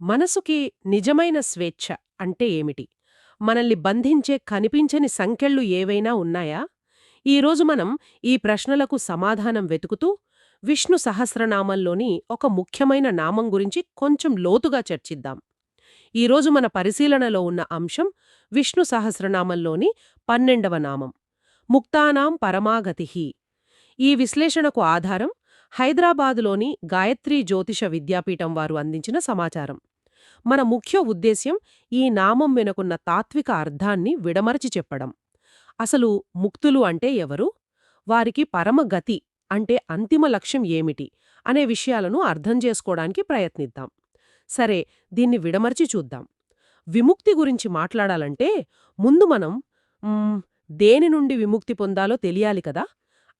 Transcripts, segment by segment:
మనసుకి నిజమైన స్వేచ్ఛ అంటే ఏమిటి? మనల్ని బంధించే కనిపించని సంకెళ్ళు ఏవైనా ఉన్నాయా? ఈరోజు మనం ఈ ప్రశ్నలకు సమాధానం వెతుకుతూ విష్ణు సహస్రనామంలోని ఒక ముఖ్యమైన నామం గురించి కొంచెం లోతుగా చర్చిద్దాం. ఈరోజు మన పరిశీలనలో ఉన్న అంశం విష్ణు సహస్రనామంలోని పన్నెండవ నామం ముక్తానాం పరమాగతిహి. ఈ విశ్లేషణకు ఆధారం హైదరాబాదులోని గాయత్రీ జ్యోతిష విద్యాపీఠం వారు అందించిన సమాచారం. మన ముఖ్య ఉద్దేశ్యం ఈ నామం వెనుకున్న తాత్విక అర్థాన్ని విడమరచి చెప్పడం. అసలు ముక్తులు అంటే ఎవరు? వారికి పరమగతి అంటే అంతిమ లక్ష్యం ఏమిటి? అనే విషయాలను అర్థం చేసుకోవడానికి ప్రయత్నిద్దాం. సరే దీన్ని విడమర్చి చూద్దాం. విముక్తి గురించి మాట్లాడాలంటే ముందు మనం దేని నుండి విముక్తి పొందాలో తెలియాలి కదా?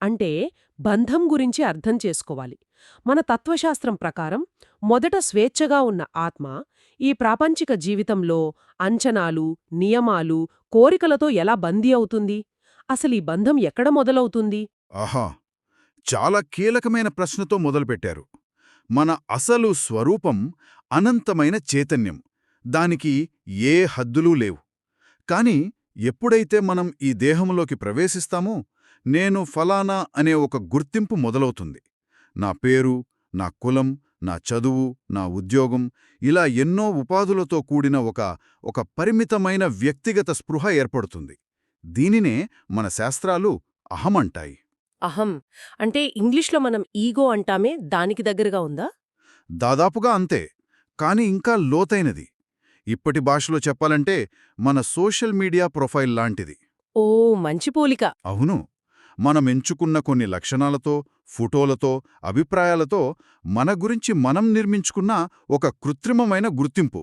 అంటే బంధం గురించి అర్థం చేసుకోవాలి. మన తత్వశాస్త్రం ప్రకారం మొదట స్వేచ్ఛగా ఉన్న ఆత్మ ఈ ప్రాపంచిక జీవితంలో అంచనాలు నియమాలు కోరికలతో ఎలా బందీ అవుతుంది? అసలీ బంధం ఎక్కడ మొదలవుతుంది? ఆహా! చాలా కీలకమైన ప్రశ్నతో మొదలుపెట్టారు. మన అసలు స్వరూపం అనంతమైన చైతన్యం. దానికి ఏ హద్దులూ లేవు. కాని ఎప్పుడైతే మనం ఈ దేహంలోకి ప్రవేశిస్తామో నేను ఫలానా అనే ఒక గుర్తింపు మొదలవుతుంది. నా పేరు నా కులం నా చదువు నా ఉద్యోగం ఇలా ఎన్నో ఉపాధులతో కూడిన ఒక ఒక పరిమితమైన వ్యక్తిగత స్పృహ ఏర్పడుతుంది. దీనినే మన శాస్త్రాలు అహమంటాయి. అహం. అంటే ఇంగ్లీష్లో మనం ఈగో అంటామే దానికి దగ్గరగా ఉందా? దాదాపుగా అంతే కాని ఇంకా లోతైనది. ఇప్పటి భాషలో చెప్పాలంటే మన సోషల్ మీడియా ప్రొఫైల్ లాంటిది. ఓ మంచి పోలిక. అవును. మనం ఎంచుకున్న కొన్ని లక్షణాలతో ఫోటోలతో అభిప్రాయాలతో మన గురించి మనం నిర్మించుకున్న ఒక కృత్రిమమైన గుర్తింపు.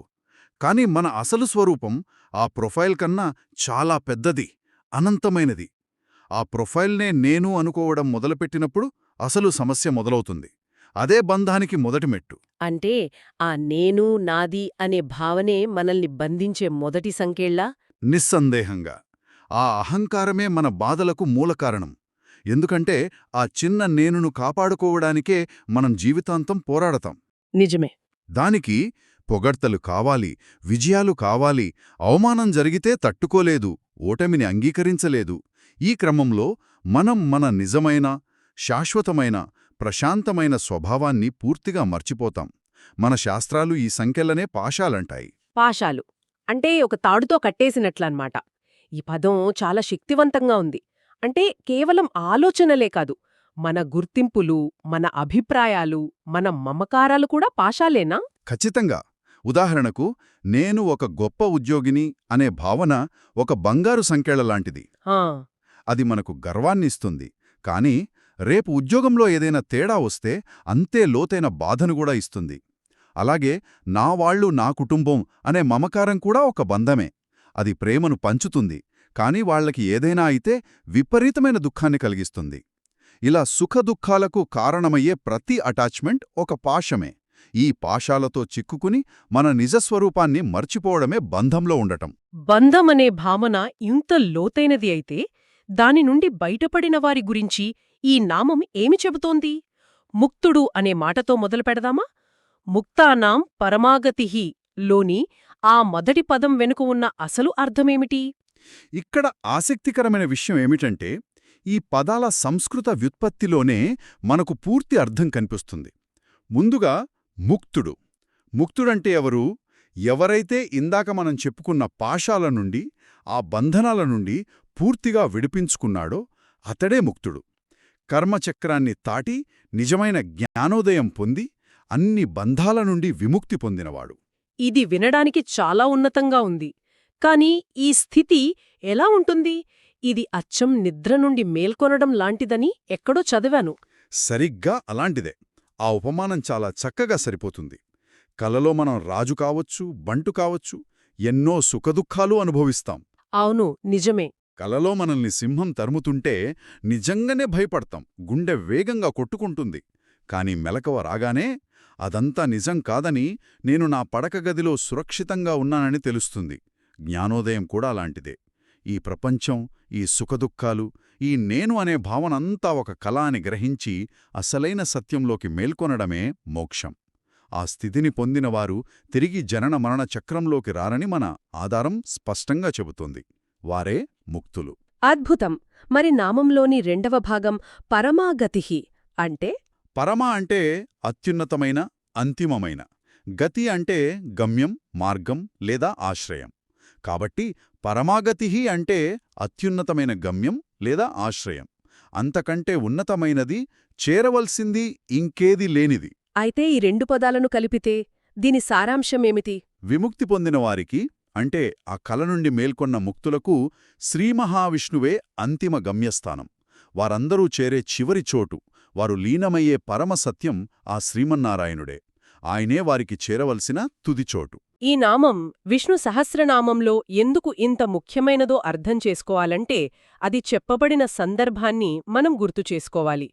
కాని మన అసలు స్వరూపం ఆ ప్రొఫైల్ కన్నా చాలా పెద్దది అనంతమైనది. ఆ ప్రొఫైల్నే నేను అనుకోవడం మొదలుపెట్టినప్పుడు అసలు సమస్య మొదలవుతుంది. అదే బంధానికి మొదటి మెట్టు. అంటే ఆ నేను నాది అనే భావనే మనల్ని బంధించే మొదటి సంకేళ్ళా నిస్సందేహంగా. ఆ అహంకారమే మన బాధలకు మూలకారణం. ఎందుకంటే ఆ చిన్న నేనును కాపాడుకోవడానికే మనం జీవితాంతం పోరాడతాం. నిజమే. దానికి పొగడ్తలు కావాలి విజయాలు కావాలి అవమానం జరిగితే తట్టుకోలేదు ఓటమిని అంగీకరించలేదు. ఈ క్రమంలో మనం మన నిజమైన శాశ్వతమైన ప్రశాంతమైన స్వభావాన్ని పూర్తిగా మర్చిపోతాం. మన శాస్త్రాలు ఈ సంఖ్యలనే పాశాలంటాయి పాశాలు అంటే ఒక తాడుతో కట్టేసినట్లన్నమాట ఈ పదం చాలా శక్తివంతంగా ఉంది. అంటే కేవలం ఆలోచనలే కాదు. మన గుర్తింపులు మన అభిప్రాయాలు మన మమకారాలు కూడా పాశాలేనా ఖచ్చితంగా. ఉదాహరణకు నేను ఒక గొప్ప ఉద్యోగిని అనే భావన ఒక బంగారు ఆ, అది మనకు గర్వాన్నిస్తుంది కానీ రేపు ఉద్యోగంలో ఏదైనా తేడా వస్తే అంతే లోతైన బాధను కూడా ఇస్తుంది. అలాగే నా వాళ్ళు నా కుటుంబం అనే మమకారం కూడా ఒక బంధమే. అది ప్రేమను పంచుతుంది. కానీ వాళ్ళకి ఏదైనా అయితే విపరీతమైన దుఃఖాన్ని కలిగిస్తుంది. ఇలా సుఖదుఖాలకు కారణమయ్యే ప్రతి అటాచ్మెంట్ ఒక పాశమే. ఈ పాశాలతో చిక్కుకుని మన నిజస్వరూపాన్ని మర్చిపోవడమే బంధంలో ఉండటం. బంధమనే భావన ఇంత లోతైనది అయితే దాని నుండి బయటపడిన వారి గురించి ఈ నామం ఏమి చెబుతోంది? ముక్తుడు అనే మాటతో మొదలు పెడదామా? ముక్తానాం పరమాగతిహి లోని ఆ మొదటి పదం వెనుక ఉన్న అసలు అర్థమేమిటి? ఇక్కడ ఆసక్తికరమైన విషయం ఏమిటంటే ఈ పదాల సంస్కృత వ్యుత్పత్తిలోనే మనకు పూర్తి అర్థం కనిపిస్తుంది. ముందుగా ముక్తుడు. ముక్తుడంటే ఎవరు? ఎవరైతే ఇందాక మనం చెప్పుకున్న పాశాల నుండి ఆ బంధనాల నుండి పూర్తిగా విడిపించుకున్నాడో అతడే ముక్తుడు. కర్మచక్రాన్ని తాటి నిజమైన జ్ఞానోదయం పొంది అన్ని బంధాల నుండి విముక్తి పొందినవాడు. ఇది వినడానికి చాలా ఉన్నతంగా ఉంది. కాని ఈ స్థితి ఎలా ఉంటుంది? ఇది అచ్చం నిద్ర నుండి మేల్కొనడం లాంటిదని ఎక్కడో చదివాను. సరిగ్గా అలాంటిదే. ఆ ఉపమానం చాలా చక్కగా సరిపోతుంది. కలలో మనం రాజు కావచ్చు బంటు కావచ్చు ఎన్నో సుఖదుఖాలు అనుభవిస్తాం. అవును నిజమే. కలలో మనల్ని సింహం తరుముతుంటే నిజంగానే భయపడతాం గుండె వేగంగా కొట్టుకుంటుంది. కాని మెలకువ రాగానే అదంతా నిజం కాదని నేను నా పడక గదిలో సురక్షితంగా ఉన్నానని తెలుస్తుంది. జ్ఞానోదయం కూడా అలాంటిదే. ఈ ప్రపంచం ఈ సుఖదుఖాలు ఈ నేను అనే భావనంతా ఒక కళ అని గ్రహించి అసలైన సత్యంలోకి మేల్కొనడమే మోక్షం. ఆ స్థితిని పొందినవారు తిరిగి జనన మరణ చక్రంలోకి రారని మన ఆధారం స్పష్టంగా చెబుతోంది. వారే ముక్తులు. అద్భుతం! మరి నామంలోని రెండవ భాగం పరమాగతిహి అంటే? పరమ అంటే అత్యున్నతమైన అంతిమమైన. గతి అంటే గమ్యం మార్గం లేదా ఆశ్రయం. కాబట్టి పరమాగతిహి అంటే అత్యున్నతమైన గమ్యం లేదా ఆశ్రయం. అంతకంటే ఉన్నతమైనది చేరవలసింది ఇంకేది లేనిది. అయితే ఈ రెండు పదాలను కలిపితే దీని సారాంశమేమిటి? విముక్తి పొందిన వారికి అంటే ఆ కల నుండి మేల్కొన్న ముక్తులకు శ్రీమహావిష్ణువే అంతిమ గమ్యస్థానం. వారందరూ చేరే చివరి చోటు వారు లీనమయ్యే పరమసత్యం ఆ శ్రీమన్నారాయణుడే. ఆయనే వారికి చేరవలసిన తుది చోటు. ఈ నామం విష్ణు సహస్రనామంలో ఎందుకు ఇంత ముఖ్యమైనదో అర్థం చేసుకోవాలంటే అది చెప్పబడిన సందర్భాన్ని మనం గుర్తు చేసుకోవాలి.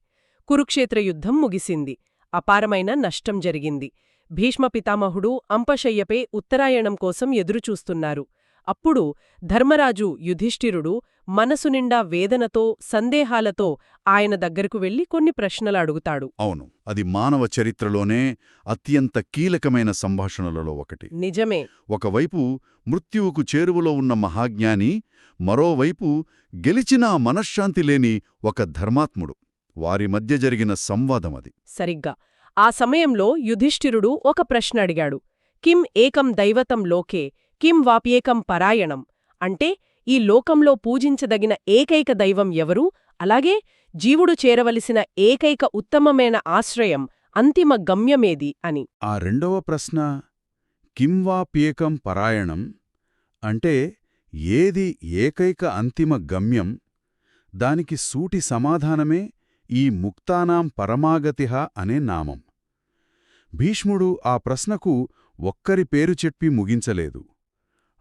కురుక్షేత్ర యుద్ధం ముగిసింది. అపారమైన నష్టం జరిగింది. భీష్మ పితామహుడు అంపశయ్యపై ఉత్తరాయణం కోసం ఎదురుచూస్తున్నారు. అప్పుడు ధర్మరాజు యుధిష్ఠిరుడు మనసు నిండా వేదనతో సందేహాలతో ఆయన దగ్గరకు వెళ్ళి కొన్ని ప్రశ్నలు అడుగుతాడు. అవును అది మానవ చరిత్రలోనే అత్యంత కీలకమైన సంభాషణలలో ఒకటి. నిజమే. ఒకవైపు మృత్యువుకు చేరువలో ఉన్న మహాజ్ఞాని మరోవైపు గెలిచినా మనశ్శాంతి లేని ఒక ధర్మాత్ముడు. వారి మధ్య జరిగిన సంవాదమది సరిగ్గా. ఆ సమయంలో యుధిష్ఠిరుడు ఒక ప్రశ్న అడిగాడు. కిం ఏకం దైవతం లోకే కిం వాప్యేకం పరాయణం. అంటే ఈ లోకంలో పూజించదగిన ఏకైక దైవం ఎవరు? అలాగే జీవుడు చేరవలసిన ఏకైక ఉత్తమమైన ఆశ్రయం అంతిమ గమ్యమేది అని. ఆ రెండవ ప్రశ్న కింవాప్యేకం పరాయణం అంటే ఏది ఏకైక అంతిమ గమ్యం? దానికి సూటి సమాధానమే ఈ ముక్తానాం పరమాగతిహ అనే నామం. భీష్ముడు ఆ ప్రశ్నకు ఒక్కరి పేరు చెప్పి ముగించలేదు.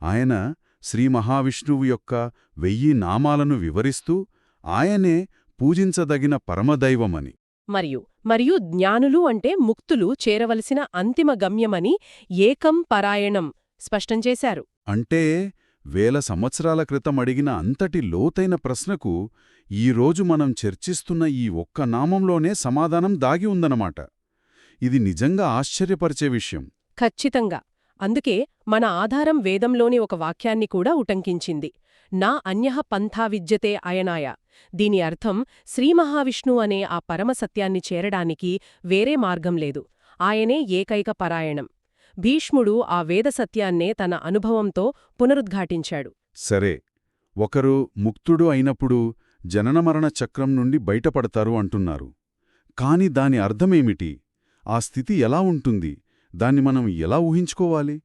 ఆయన శ్రీ మహావిష్ణువు యొక్క వెయ్యి నామాలను వివరిస్తూ ఆయనే పూజించదగిన పరమదైవమని. మరియు మరియు జ్ఞానులు అంటే ముక్తులు చేరవలసిన అంతిమ గమ్యమని ఏకం పరాయణం స్పష్టం చేశారు. అంటే వేల సంవత్సరాల క్రితం అడిగిన అంతటి లోతైన ప్రశ్నకు ఈరోజు మనం చర్చిస్తున్న ఈ ఒక్క నామంలోనే సమాధానం దాగి ఉందన్నమాట. ఇది నిజంగా ఆశ్చర్యపరిచే విషయం. ఖచ్చితంగా. అందుకే మన ఆధారం వేదంలోని ఒక వాక్యాన్ని కూడా ఉటంకించింది. నా అన్యః పంథా విద్యతే అయనాయ. దీని అర్థం శ్రీమహావిష్ణు అనే ఆ పరమసత్యాన్ని చేరడానికి వేరే మార్గం లేదు. ఆయనే ఏకైక పరాయణం. భీష్ముడు ఆ వేదసత్యాన్నే తన అనుభవంతో పునరుద్ఘాటించాడు. సరే ఒకరు ముక్తుడు అయినప్పుడు జననమరణ చక్రం నుండి బయటపడతారు అంటున్నారు. కాని దాని అర్థమేమిటి? ఆ స్థితి ఎలా ఉంటుంది? దాన్ని మనం ఎలా ఊహించుకోవాలి.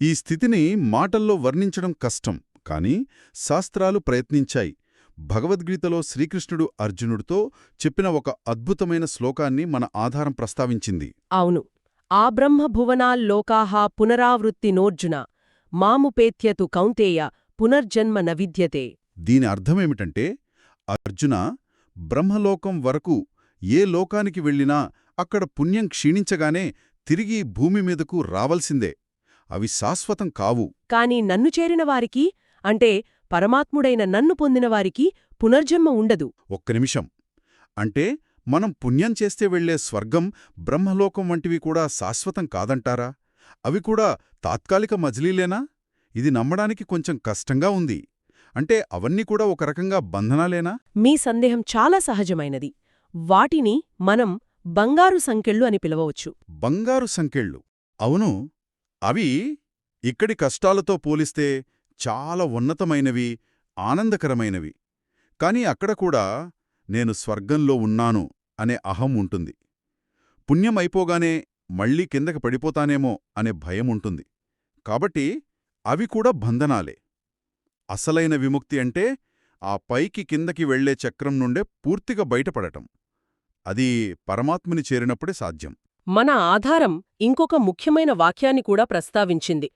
ఈ స్థితిని మాటల్లో వర్ణించడం కష్టం కాని శాస్త్రాలు ప్రయత్నించాయి. భగవద్గీతలో శ్రీకృష్ణుడు అర్జునుడితో చెప్పిన ఒక అద్భుతమైన శ్లోకాన్ని మన ఆధారం ప్రస్తావించింది. అవును. ఆ బ్రహ్మభువనాల్లోకాహ పునరావృత్తినోర్జున మాముపేత్యతు కౌంతేయ పునర్జన్మ న విద్యతే దీని అర్థమేమిటంటే అర్జున బ్రహ్మలోకం వరకు ఏ లోకానికి వెళ్ళినా అక్కడ పుణ్యం క్షీణించగానే తిరిగి భూమి మీదకు రావలసిందే. అవి శాశ్వతం కావు. కాని నన్ను చేరిన వారికి అంటే పరమాత్ముడైన నన్ను పొందినవారికి పునర్జన్మ ఉండదు. ఒక్క నిమిషం. అంటే మనం పుణ్యం చేస్తే వెళ్ళే స్వర్గం బ్రహ్మలోకం వంటివి కూడా శాశ్వతం కాదంటారా? అవి కూడా తాత్కాలిక మజిలీలేనా? ఇది నమ్మడానికి కొంచెం కష్టంగా ఉంది. అంటే అవన్నీ కూడా ఒక రకంగా బంధనాలేనా? మీ సందేహం చాలా సహజమైనది. వాటిని మనం బంగారు సంకెళ్ళు అని పిలవవచ్చు. బంగారు సంకెళ్ళు? అవును. అవి ఇక్కడి కష్టాలతో పోలిస్తే చాలా ఉన్నతమైనవి ఆనందకరమైనవి. కాని అక్కడ కూడా నేను స్వర్గంలో ఉన్నాను అనే అహం ఉంటుంది. పుణ్యం అయిపోగానే మళ్ళీ కిందకి పడిపోతానేమో అనే భయం ఉంటుంది. కాబట్టి అవి కూడా బంధనాలే. అసలైన విముక్తి అంటే ఆ పైకి కిందకి వెళ్ళే చక్రం నుండే పూర్తిగా బయటపడటం. అది పరమాత్ముని చేరినప్పుడే సాధ్యం. మన ఆధారం ఇంకొక ముఖ్యమైన వాక్యాన్ని కూడా ప్రస్తావించింది.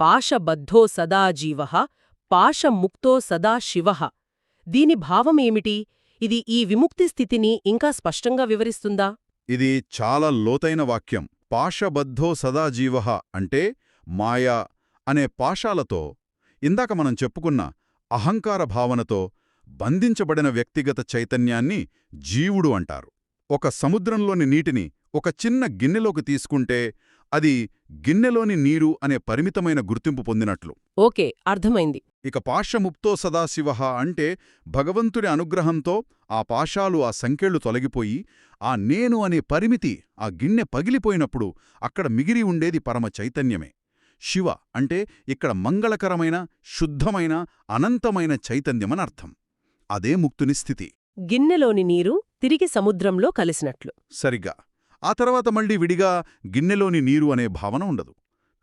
పాశబద్ధో సదా జీవ పాశముక్తో సదా శివ. దీని భావమేమిటి? ఇది ఈ విముక్తి స్థితిని ఇంకా స్పష్టంగా వివరిస్తుందా? ఇది చాలా లోతైన వాక్యం. పాశబద్ధో సదా జీవ అంటే మాయా అనే పాశాలతో ఇందాక మనం చెప్పుకున్న అహంకార భావనతో బంధించబడిన వ్యక్తిగత చైతన్యాన్ని జీవుడు అంటారు. ఒక సముద్రంలోని నీటిని ఒక చిన్న గిన్నెలోకి తీసుకుంటే అది గిన్నెలోని నీరు అనే పరిమితమైన గుర్తింపు పొందినట్లు. ఓకే అర్థమైంది. ఇక పాశముక్తో సదాశివ అంటే భగవంతుడి అనుగ్రహంతో ఆ పాశాలు ఆ సంఖ్యలు తొలగిపోయి ఆ నేను అనే పరిమితి ఆ గిన్నె పగిలిపోయినప్పుడు అక్కడ మిగిలి ఉండేది పరమ చైతన్యమే. శివ అంటే ఇక్కడ మంగళకరమైన శుద్ధమైన అనంతమైన చైతన్యమనర్థం. అదే ముక్తుని స్థితి. గిన్నెలోని నీరు తిరిగి సముద్రంలో కలిసినట్లు. సరిగ్గా. ఆ తర్వాత మళ్ళీ విడిగా గిన్నెలోని నీరు అనే భావన ఉండదు.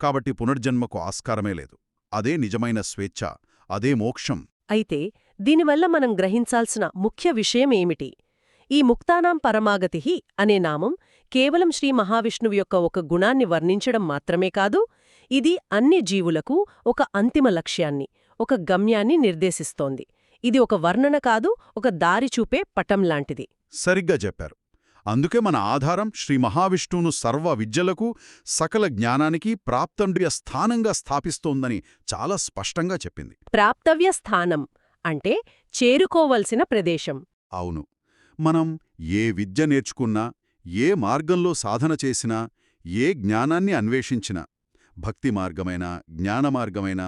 కాబట్టి పునర్జన్మకు ఆస్కారమే లేదు. అదే నిజమైన స్వేచ్ఛ అదే మోక్షం. అయితే దీనివల్ల మనం గ్రహించాల్సిన ముఖ్య విషయం ఏమిటి? ఈ ముక్తానాం పరమాగతిః అనే నామం కేవలం శ్రీ మహావిష్ణువు యొక్క ఒక గుణాన్ని వర్ణించడం మాత్రమే కాదు ఇది అన్ని జీవులకు ఒక అంతిమ లక్ష్యాన్ని ఒక గమ్యాన్ని నిర్దేశిస్తోంది. ఇది ఒక వర్ణన కాదు ఒక దారి చూపే పటం లాంటిది. సరిగ్గా చెప్పారు. అందుకే మన ఆధారం శ్రీ మహావిష్ణువును సర్వ విద్యలకు సకల జ్ఞానానికి ప్రాప్తండ్య స్థానంగా స్థాపిస్తోందని చాలా స్పష్టంగా చెప్పింది. ప్రాప్తవ్య స్థానం అంటే చేరుకోవలసిన ప్రదేశం. అవును. మనం ఏ విద్య నేర్చుకున్నా ఏ మార్గంలో సాధన చేసినా ఏ జ్ఞానాన్ని అన్వేషించినా భక్తి మార్గమైన జ్ఞాన మార్గమైన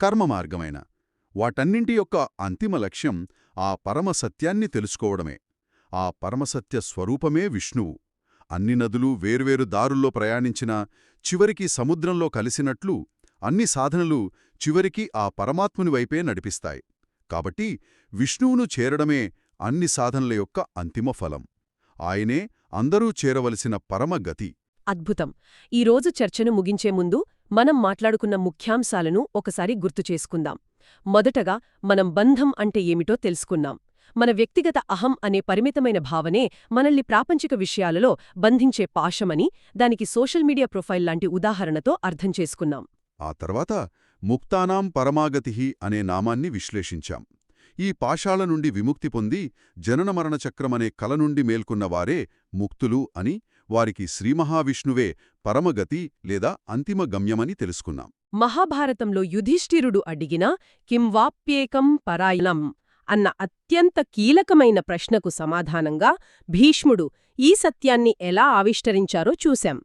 కర్మ మార్గమైన వాటన్నింటి యొక్క అంతిమ లక్ష్యం ఆ పరమ సత్యాన్ని తెలుసుకోవడమే. ఆ పరమసత్య స్వరూపమే విష్ణువు. అన్ని నదులు వేర్వేరు దారుల్లో ప్రయాణించినా చివరికి సముద్రంలో కలిసినట్లు అన్ని సాధనలు చివరికి ఆ పరమాత్ముని వైపే నడిపిస్తాయి. కాబట్టి విష్ణువును చేరడమే అన్ని సాధనల యొక్క అంతిమ ఫలం. ఆయనే అందరూ చేరవలసిన పరమ గతి. అద్భుతం. ఈరోజు చర్చను ముగించే ముందు మనం మాట్లాడుకున్న ముఖ్యాంశాలను ఒకసారి గుర్తు చేసుకుందాం. మొదటగా మనం బంధం అంటే ఏమిటో తెలుసుకున్నాం మన వ్యక్తిగత అహం అనే పరిమితమైన భావనే మనల్ని ప్రాపంచిక విషయాలలో బంధించే పాశమని దానికి సోషల్ మీడియా ప్రొఫైల్ లాంటి ఉదాహరణతో అర్థం చేసుకున్నాం. ఆ తర్వాత ముక్తానాం పరమాగతి అనే నామాన్ని విశ్లేషించాం. ఈ పాశాల నుండి విముక్తి పొంది జనన మరణ చక్రమనే కల నుండి మేల్కొన్నవారే ముక్తులు అని వారికి శ్రీమహావిష్ణువే పరమగతి లేదా అంతిమ గమ్యమని తెలుసుకున్నాం. మహాభారతంలో యుధిష్ఠిరుడు అడిగిన కిం వాప్యేకం పరాయణం అన్న అత్యంత కీలకమైన ప్రశ్నకు సమాధానంగా భీష్ముడు ఈ సత్యాన్ని ఎలా ఆవిష్కరించారో చూశాం.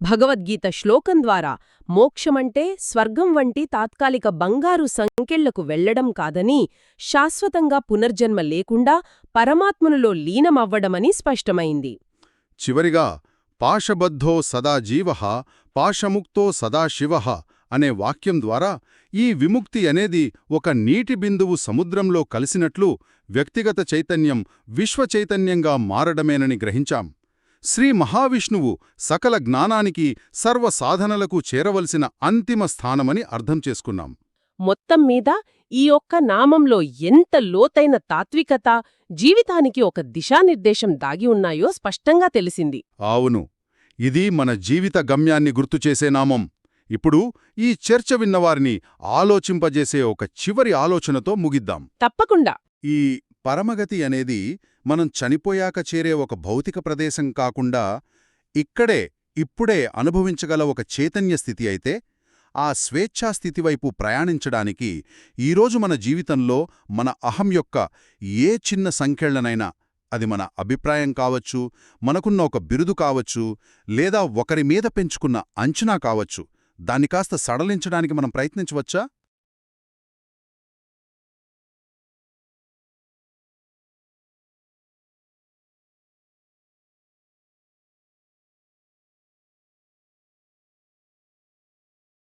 భగవద్గీత శ్లోకం ద్వారా మోక్షమంటే స్వర్గం వంటి తాత్కాలిక బంగారు సంకెళ్ళకు వెళ్ళడం కాదని శాశ్వతంగా పునర్జన్మ లేకుండా పరమాత్మనులో లీనమవ్వడమని స్పష్టమైంది. చివరిగా పాశబద్ధో సదాజీవ పాశముక్తో సదాశివ అనే వాక్యం ద్వారా ఈ విముక్తి అనేది ఒక నీటి బిందువు సముద్రంలో కలిసినట్లు వ్యక్తిగత చైతన్యం విశ్వచైతన్యంగా మారడమేనని గ్రహించాం. శ్రీ మహావిష్ణువు సకల జ్ఞానానికి సర్వ సాధనలకు చేరవలసిన అంతిమ స్థానమని అర్థం చేసుకున్నాం. మొత్తం మీద ఈ ఒక్క నామంలో ఎంత లోతైన తాత్వికత జీవితానికి ఒక దిశానిర్దేశం దాగి ఉన్నాయో స్పష్టంగా తెలిసింది. అవును. ఇది మన జీవిత గమ్యాన్ని గుర్తుచేసే నామం. ఇప్పుడు ఈ చర్చ విన్నవారిని ఆలోచింపజేసే ఒక చివరి ఆలోచనతో ముగిద్దాం. తప్పకుండా. ఈ పరమగతి అనేది మనం చనిపోయాక చేరే ఒక భౌతిక ప్రదేశం కాకుండా ఇక్కడే ఇప్పుడే అనుభవించగల ఒక చైతన్య స్థితి అయితే ఆ స్వేచ్ఛాస్థితి వైపు ప్రయాణించడానికి ఈరోజు మన జీవితంలో మన అహం యొక్క ఏ చిన్న సంఖ్యలనైనా అది మన అభిప్రాయం కావచ్చు మనకున్న ఒక బిరుదు కావచ్చు లేదా ఒకరి మీద పెంచుకున్న అంచనా కావచ్చు దాన్ని కాస్త సడలించడానికి మనం ప్రయత్నించవచ్చా?